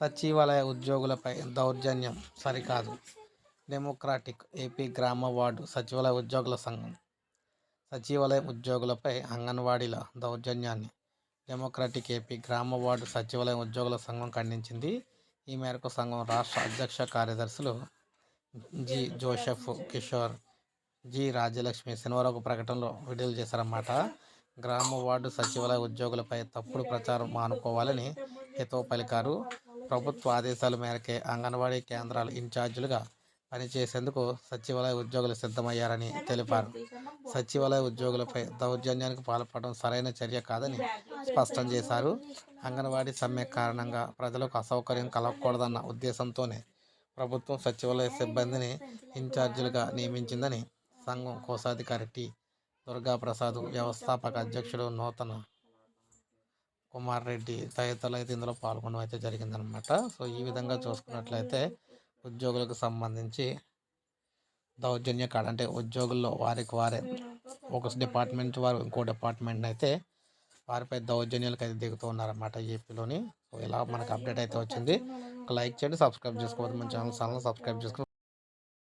సచివాలయ ఉద్యోగులపై దౌర్జన్యం సరికాదు. డెమోక్రాటిక్ ఏపీ గ్రామ వార్డు సచివాలయ ఉద్యోగుల సంఘం. సచివాలయం ఉద్యోగులపై అంగన్వాడీల దౌర్జన్యాన్ని డెమోక్రాటిక్ ఏపీ గ్రామ వార్డు సచివాలయం ఉద్యోగుల సంఘం ఖండించింది. ఈ మేరకు సంఘం రాష్ట్ర అధ్యక్ష కార్యదర్శులు G Joseph Kishore G Rajyalakshmi శనివారం ఒక ప్రకటనలో విడుదల చేశారన్నమాట. గ్రామ వార్డు సచివాలయ ఉద్యోగులపై తప్పుడు ప్రచారం మానుకోవాలని హితవు పలికారు. ప్రభుత్వ ఆదేశాల మేరకే అంగన్వాడీ కేంద్రాల ఇన్ఛార్జీలుగా పనిచేసేందుకు సచివాలయ ఉద్యోగులు సిద్ధమయ్యారని తెలిపారు. సచివాలయ ఉద్యోగులపై దౌర్జన్యానికి పాల్పడడం సరైన చర్య కాదని స్పష్టం చేశారు. అంగన్వాడీ సమ్మె కారణంగా ప్రజలకు అసౌకర్యం కలగకూడదన్న ఉద్దేశంతోనే ప్రభుత్వం సచివాలయ సిబ్బందిని ఇన్ఛార్జీలుగా నియమించిందని సంఘం కోశాధికారి టి. దుర్గాప్రసాద్ వ్యవస్థాపక అధ్యక్షుడు నూతన కుమార్ రెడ్డి తదితరులు అయితే ఇందులో పాల్గొనడం అయితే జరిగిందనమాట సో ఈ విధంగా చూసుకున్నట్లయితే ఉద్యోగులకు సంబంధించి దౌర్జన్య కాడ అంటే ఉద్యోగుల్లో వారికి వారే ఒక డిపార్ట్మెంట్ వారు ఇంకో డిపార్ట్మెంట్ అయితే వారిపై దౌర్జన్యాలకు అయితే దిగుతూ ఉన్నారన్నమాట ఏపీలోని. సో ఇలా మనకు అప్డేట్ అయితే వచ్చింది. ఒక లైక్ చేయండి సబ్స్క్రైబ్ చేసుకోవద్దు. మన ఛానల్ ఛానల్ సబ్స్క్రైబ్ చేసుకోవాలి